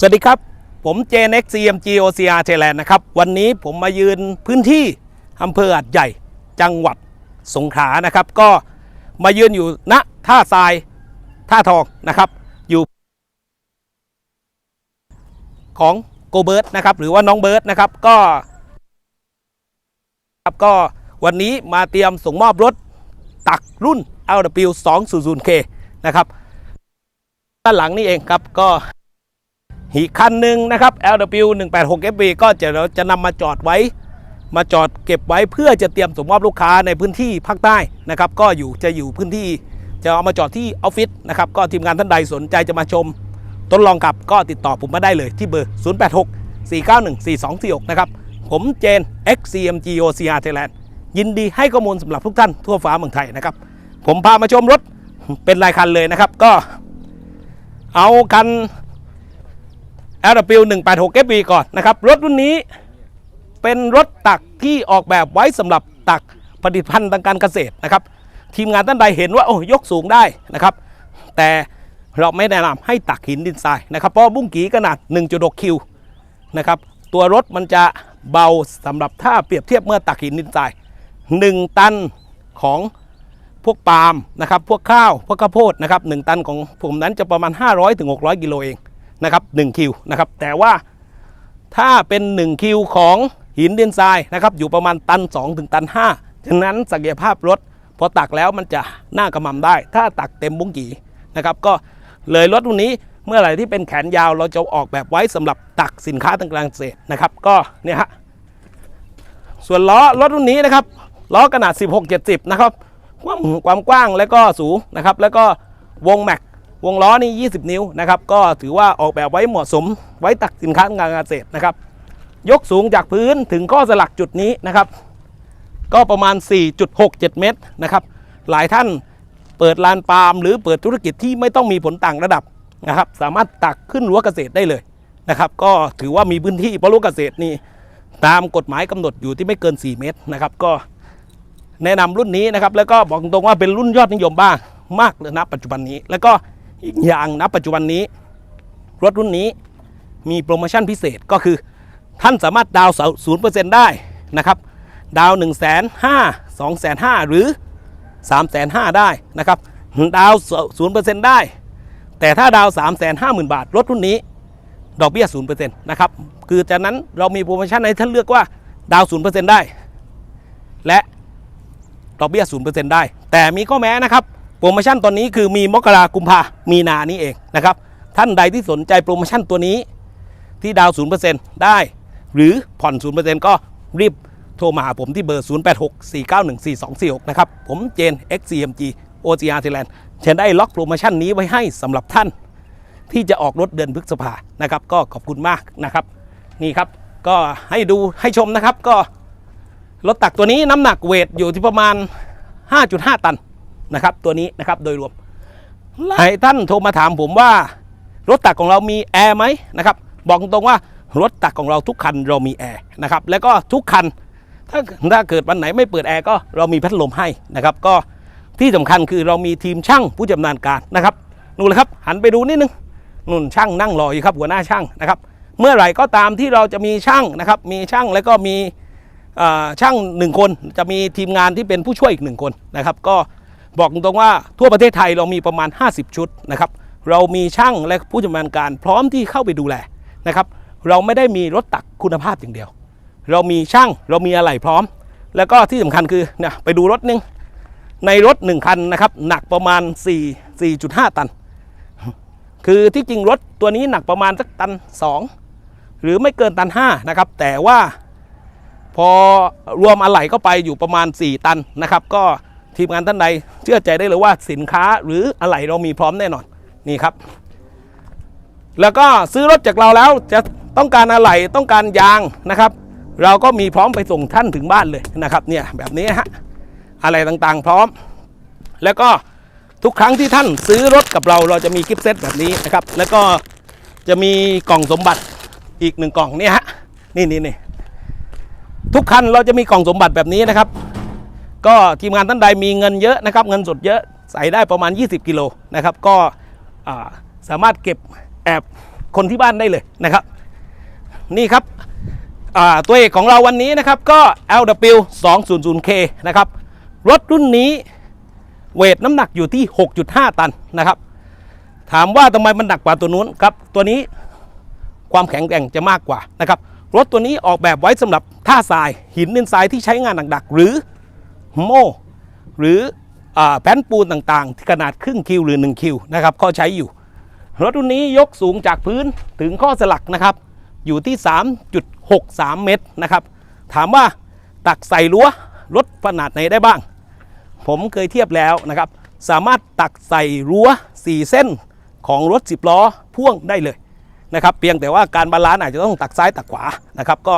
สวัสดีครับ ผม JNX CMG OCR Thailand นนะครับ วันนี้ผมมายืนพื้นที่อำเภอหัดใหญ่จังหวัดสงขลานะครับ ก็มายืนอยู่ณท่าทรายท่าทองนะครับ อยู่ของโกเบิร์ตนะครับ หรือว่าน้องเบิร์ตนะครับก็ครับก็วันนี้มาเตรียมส่งมอบรถตักรุ่น LW 200K นะครับ ด้านหลังนี่เองครับก็ อีกคันหนึ่งนะครับ LW 186 FB ก็จะเราจะนำมาจอดไว้ มาจอดเก็บไว้เพื่อจะเตรียมส่งมอบลูกค้าในพื้นที่ภาคใต้นะครับ ก็อยู่จะอยู่พื้นที่จะเอามาจอดที่ออฟฟิศนะครับก็ทีมงานท่านใดสนใจจะมาชมทดลองขับก็ติดต่อผมมาได้เลยที่เบอร์ 086 491 4246 นะครับ ผมเจน XCMG OCR Thailand ยินดีให้ข้อมูลสำหรับทุกท่านทั่วฟ้าเมืองไทยนะครับ ผมพามาชมรถเป็นรายคันเลยนะครับ ก็เอาคัน LW 186 FB ก่อนนะครับ รถรุ่นนี้เป็นรถตักที่ออกแบบไว้สำหรับตักผลิตภัณฑ์ทางการเกษตรนะครับ ทีมงานท่านใดเห็นว่าโอ้ยกสูงได้นะครับ แต่เราไม่แนะนำให้ตักหินดินทรายนะครับ เพราะบุ้งกีขนาด 1.6 คิวนะครับตัวรถมันจะเบาสำหรับถ้าเปรียบเทียบเมื่อตักหินดินทราย 1 ตันของพวกปาล์มนะครับ พวกข้าว พวกข้าวโพดนะครับ1ตันของผมนั้นจะประมาณ 500-600กิโลเอง นะครับ1คิวนะครับแต่ว่าถ้าเป็น 1 คิวของหินดินทรายนะครับอยู่ประมาณตัน 2 ถึงตัน 5 ฉะนั้นศักยภาพรถพอตักแล้วมันจะหน้ากระมำได้ ถ้าตักเต็มบุ้งกี่นะครับก็เลยรถรุ่นนี้เมื่อไหร่ที่เป็นแขนยาวเราจะออกแบบไว้สำหรับตักสินค้าทางการเกษตรนะครับก็เนี่ยฮะส่วนล้อรถรุ่นนี้นะครับล้อขนาด 16-70 นะครับความความกว้างและก็สูงนะครับแล้วก็วงแม็ก วงล้อนี่ 20 นิ้วนะครับก็ถือว่าออกแบบไว้เหมาะสม ไว้ตักสินค้าทางการเกษตรนะครับ ยกสูงจากพื้นถึงข้อสลักจุดนี้นะครับ ก็ประมาณ 4.67 เมตรนะครับ หลายท่านเปิดลานปาล์มหรือเปิดธุรกิจที่ไม่ต้องมีผลต่างระดับนะครับ สามารถตักขึ้นรั้วเกษตรได้เลยนะครับ ก็ถือว่ามีพื้นที่เพราะรั้วเกษตรนี่ตามกฎหมายกำหนดอยู่ที่ไม่เกิน 4 เมตรนะครับ ก็แนะนำรุ่นนี้นะครับ แล้วก็บอกตรงว่าเป็นรุ่นยอดนิยมบ้างมากเลยนะปัจจุบันนี้แล้วก็ อีกอย่างนะปัจจุบันนี้ รถรุ่นนี้มีโปรโมชั่นพิเศษก็คือ ท่านสามารถดาวศูนย์เปอร์เซ็นต์ได้นะครับ ดาวหนึ่งแสนห้าสองแสนห้าหรือสามแสนห้าได้นะครับ ดาวศูนย์เปอร์เซ็นต์ได้ แต่ถ้าดาวสามแสนห้าหมื่นบาท รถรุ่นนี้ ดอกเบี้ยศูนย์เปอร์เซ็นต์นะครับคือจากนั้นเรามีโปรโมชั่นให้ท่านเลือกว่าดาวศูนย์เปอร์เซ็นต์ได้ และดอกเบี้ยศูนย์เปอร์เซ็นต์ได้ แต่มีข้อแม้นะครับ โปรโมชั่นตอนนี้คือมีมกรากุมภามีนานี้เองนะครับ ท่านใดที่สนใจโปรโมชั่นตัวนี้ ที่ดาวศูนย์เปอร์เซ็นต์ได้ หรือผ่อนศูนย์เปอร์เซ็นต์ก็รีบโทรมาหาผมที่เบอร์ 0 8 6 4 9 1 4 2 4 6 นะครับ ผมเจน XCMG OGR Thailand ฉันได้ล็อกโปรโมชั่นนี้ไว้ให้สำหรับท่าน ที่จะออกรถเดือนพฤษภานะครับ ก็ขอบคุณมากนะครับ นี่ครับก็ให้ดูให้ชมนะครับก็รถตักตัวนี้น้ำหนักเวทอยู่ที่ประมาณ 5.5 ตัน นะครับ ตัวนี้นะครับโดยรวมหลายท่านโทรมาถามผมว่า รถตักของเรามีแอร์ไหมนะครับ บอกตรงว่ารถตักของเราทุกคันเรามีแอร์นะครับ แล้วก็ทุกคันถ้าถ้าเกิดวันไหนไม่เปิดแอร์ก็เรามีพัดลมให้นะครับ ก็ที่สำคัญคือเรามีทีมช่างผู้ชำนาญการนะครับนู่นเลยครับหันไปดูนิดนึงนู่นช่างนั่งรออยู่ครับหัวหน้าช่างนะครับ เมื่อไหร่ก็ตามที่เราจะมีช่างนะครับ มีช่างแล้วก็มีช่างหนึ่งคน จะมีทีมงานที่เป็นผู้ช่วยอีกหนึ่งคนนะครับ ก็ บอกตรงๆว่าทั่วประเทศไทยเรามีประมาณ 50 ชุดนะครับเรามีช่างและผู้ชำนาญการพร้อมที่เข้าไปดูแลนะครับเราไม่ได้มีรถตักคุณภาพอย่างเดียว เรามีช่างเรามีอะไรพร้อม แล้วก็ที่สำคัญคือเนี่ยไปดูรถนึงในรถหนึ่งคันนะครับหนักประมาณ 4 4.5 ตัน คือที่จริงรถตัวนี้หนักประมาณสักตัน 2 หรือไม่เกินตัน 5 นะครับ แต่ว่าพอรวมอะไหล่เข้าไปอยู่ประมาณ 4 ตันนะครับ ก็ ทีมงานท่านใดเชื่อใจได้เลยว่าสินค้าหรืออะไหล่เรามีพร้อมแน่นอนนี่ครับ แล้วก็ซื้อรถจากเราแล้วจะต้องการอะไหล่ต้องการยางนะครับ เราก็มีพร้อมไปส่งท่านถึงบ้านเลยนะครับเนี่ยแบบนี้ฮะอะไรต่างๆพร้อม แล้วก็ทุกครั้งที่ท่านซื้อรถกับเราเราจะมีกิฟต์เซตแบบนี้นะครับ แล้วก็จะมีกล่องสมบัติอีกหนึ่งกล่องเนี่ยฮะนี่นี่นี่ทุกคันเราจะมีกล่องสมบัติแบบนี้นะครับ ก็ทีมงานท่านใดมีเงินเยอะนะครับเงินสดเยอะใส่ได้ประมาณ 20 กิโลนะครับก็สามารถเก็บแอบคนที่บ้านได้เลยนะครับ นี่ครับตัวเอกของเราวันนี้นะครับก็ LW 200K นะครับรถรุ่นนี้เวทน้ำหนักอยู่ที่ 6.5 ตันนะครับ ถามว่าทำไมมันหนักกว่าตัวนู้นครับ ตัวนี้ความแข็งแกร่งจะมากกว่านะครับ รถตัวนี้ออกแบบไว้สำหรับท่าทรายหินดินทรายที่ใช้งานหนักๆหรือ โม่หรือแผ่นปูนต่างๆที่ขนาดครึ่งคิวหรือ 1 คิวนะครับก็ใช้อยู่ รถรุ่นนี้ยกสูงจากพื้นถึงข้อสลักนะครับ อยู่ที่ 3.63 เมตรนะครับ ถามว่าตักใส่รั้วรถขนาดไหนได้บ้าง ผมเคยเทียบแล้วนะครับ สามารถตักใส่รั้ว 4 เส้นของรถ 10 ล้อพ่วงได้เลยนะครับ เพียงแต่ว่าการบาลานซ์อาจจะต้องตักซ้ายตักขวานะครับ ก็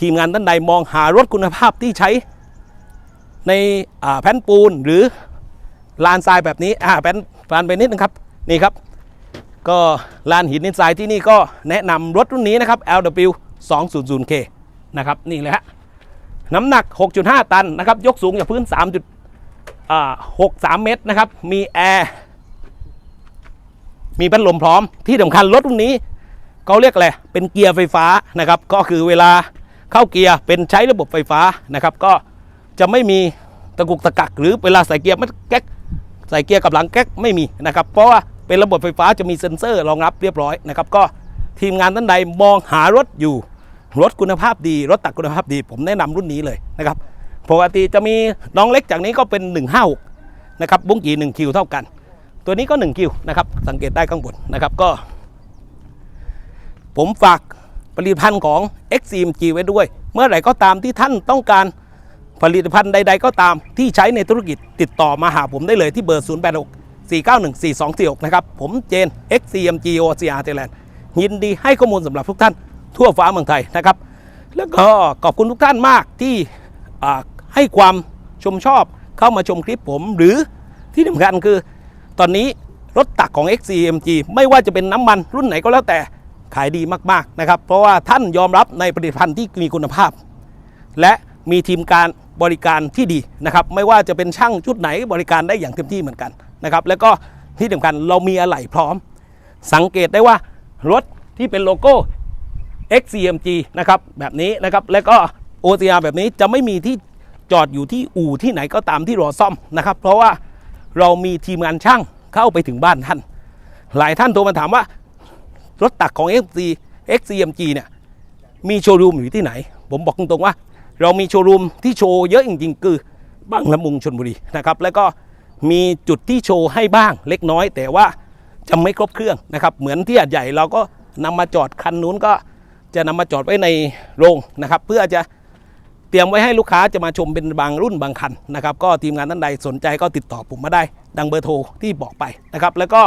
ทีมงานท่านใดมองหารถคุณภาพที่ใช้ ในแผ่นปูนหรือลานทรายแบบนี้อ่าแผ่นลานไปนิดนึงครับนี่ครับ ก็ลานหินดินทรายที่นี่ก็แนะนำรถรุ่นนี้นะครับ LW 200K นะครับนี่เลยฮะน้ำหนัก 6.5 ตันนะครับยกสูงจากพื้น 3.63 เมตรนะครับมีแอร์มีพัดลมพร้อมที่สำคัญรถรุ่นนี้เขาเรียกอะไรเป็นเกียร์ไฟฟ้านะครับ ก็คือเวลาเข้าเกียร์เป็นใช้ระบบไฟฟ้านะครับ ก็ จะไม่มีตะกุกตะกักหรือเวลาใส่เกียร์ไม่แก๊กใส่เกียร์กับหลังแก๊กไม่มีนะครับเพราะว่าเป็นระบบไฟฟ้าจะมีเซ็นเซอร์รองรับเรียบร้อยนะครับก็ทีมงานท่านใดมองหารถอยู่ รถคุณภาพดี รถตักคุณภาพดี ผมแนะนำรุ่นนี้เลยนะครับปกติจะมีน้องเล็กจากนี้ก็เป็น 156นะครับบุ้งกี่1คิวเท่ากัน ตัวนี้ก็ 1 คิวนะครับสังเกตได้ข้างบนนะครับก็ ผมฝากผลิตภัณฑ์ของ XCMG ไว้ด้วย เมื่อไหร่ก็ตามที่ท่านต้องการ ผลิตภัณฑ์ใด ๆ ก็ตามที่ใช้ในธุรกิจติดต่อมาหาผมได้เลยที่เบอร์ 086 491 4246 นะครับ ผมเจน XCMG OCR Thailand ยินดีให้ข้อมูลสำหรับทุกท่านทั่วฟ้าเมืองไทยนะครับ แล้วก็ขอบคุณทุกท่านมากที่ให้ความชมชอบเข้ามาชมคลิปผม หรือที่สำคัญคือ ตอนนี้รถตักของ XCMG ไม่ว่าจะเป็นน้ำมันรุ่นไหนก็แล้วแต่ขายดีมากๆนะครับ เพราะว่าท่านยอมรับในผลิตภัณฑ์ที่มีคุณภาพ และ มีทีมการบริการที่ดีนะครับไม่ว่าจะเป็นช่างชุดไหนบริการได้อย่างเต็มที่เหมือนกันนะครับแล้วก็ที่สำคัญเรามีอะไหล่พร้อม สังเกตได้ว่ารถที่เป็นโลโก้ XCMG นะครับแบบนี้นะครับแล้วก็ OCR แบบนี้จะไม่มีที่จอดอยู่ที่อู่ที่ไหนก็ตามที่รอซ่อมนะครับเพราะว่าเรามีทีมงานช่างเข้าไปถึงบ้านท่าน หลายท่านโทรมาถามว่ารถตักของ XC XCMG เนี่ยมีโชว์รูมอยู่ที่ไหน ผมบอกตรงๆว่า เรามีโชว์รูมที่โชว์เยอะจริงๆ คือบางละมุงชนบุรีนะครับแล้วก็มีจุดที่โชว์ให้บ้างเล็กน้อย แต่ว่าจะไม่ครบเครื่องนะครับ เหมือนที่อาดใหญ่เราก็นำมาจอดคันนู้นก็จะนำมาจอดไว้ในโรงนะครับ เพื่อจะเตรียมไว้ให้ลูกค้าจะมาชมเป็นบางรุ่นบางคันนะครับ ก็ทีมงานท่านใดสนใจก็ติดต่อผมมาได้ ดังเบอร์โทรที่บอกไปนะครับ แล้วก็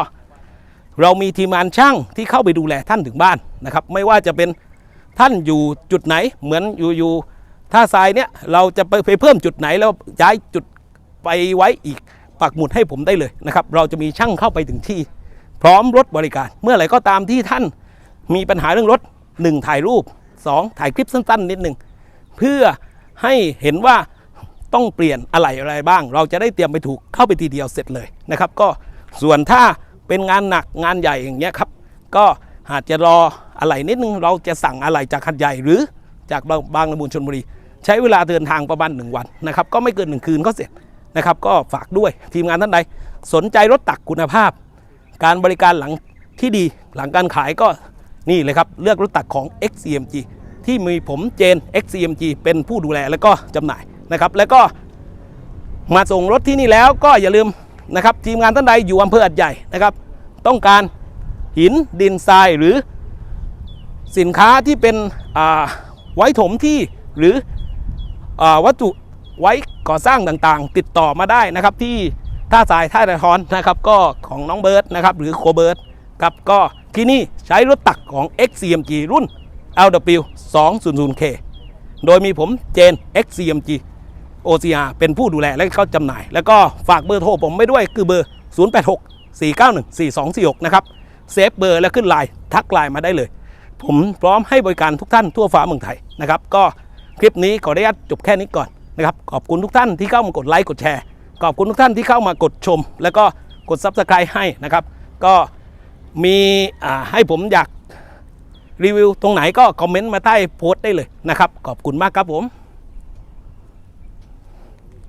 เรามีทีมงานช่างที่เข้าไปดูแลท่านถึงบ้านนะครับ ไม่ว่าจะเป็นท่านอยู่จุดไหนเหมือนอยู่อยู่ ท่าทรายเนี่ยเราจะไปเพิ่มจุดไหนแล้วย้ายจุดไปไว้อีกปักหมุดให้ผมได้เลยนะครับ เราจะมีช่างเข้าไปถึงที่ พร้อมรถบริการ เมื่อไหร่ก็ตามที่ท่านมีปัญหาเรื่องรถ 1 ถ่ายรูป 2 ถ่ายคลิปสั้นๆ นิดหนึ่งเพื่อให้เห็นว่าต้องเปลี่ยนอะไรอะไรบ้าง เราจะได้เตรียมไปถูกเข้าไปทีเดียวเสร็จเลยนะครับ ก็ส่วนถ้าเป็นงานหนักงานใหญ่อย่างเงี้ยครับ ก็อาจจะรออะไรนิดนึงเราจะสั่งอะไรจากคันใหญ่หรือจากบางบางละมุนชนบุรี ใช้เวลาเดินทางประมาณหนึ่งวันนะครับก็ไม่เกินหนึ่งคืนก็เสร็จนะครับก็ฝากด้วยทีมงานท่านใด สนใจรถตักคุณภาพ การบริการหลังที่ดีหลังการขายก็นี่เลยครับเลือกรถตักของ XCMG ที่มีผมเจน XCMG เป็นผู้ดูแลและก็จำหน่ายนะครับแล้วก็มาส่งรถที่นี่แล้วก็อย่าลืมนะครับทีมงานท่านใดอยู่อำเภออัดใหญ่นะครับ ต้องการหินดินทรายหรือสินค้าที่เป็นไว้ถมที่หรือ วัตถุไว้ก่อสร้างต่างๆ ติดต่อมาได้นะครับที่ท่าทรายท่าตะทอนนะครับก็ของน้องเบิร์ดนะครับหรือโคเบิร์ดครับก็ที่นี่ใช้รถตักของ XCMG รุ่น LW 200K โดยมีผมเจน XCMG OCR เป็นผู้ดูแลและก็จำหน่าย แล้วก็ฝากเบอร์โทรผมไว้ด้วยคือเบอร์ 086 491 4246 นะครับ เซฟเบอร์แล้วขึ้นไลน์ทักไลน์มาได้เลย ผมพร้อมให้บริการทุกท่านทั่วฟ้าเมืองไทยนะครับ ก็ คลิปนี้ขออนุญาตจบแค่นี้ก่อนนะครับขอบคุณทุกท่านที่เข้ามากดไลค์กดแชร์ขอบคุณทุกท่านที่เข้ามากดชม แล้วก็กดซับสไครต์ให้นะครับ ก็มีให้ผมอยากรีวิวตรงไหนก็คอมเมนต์มาใต้โพสต์ได้เลยนะครับ ขอบคุณมากครับผม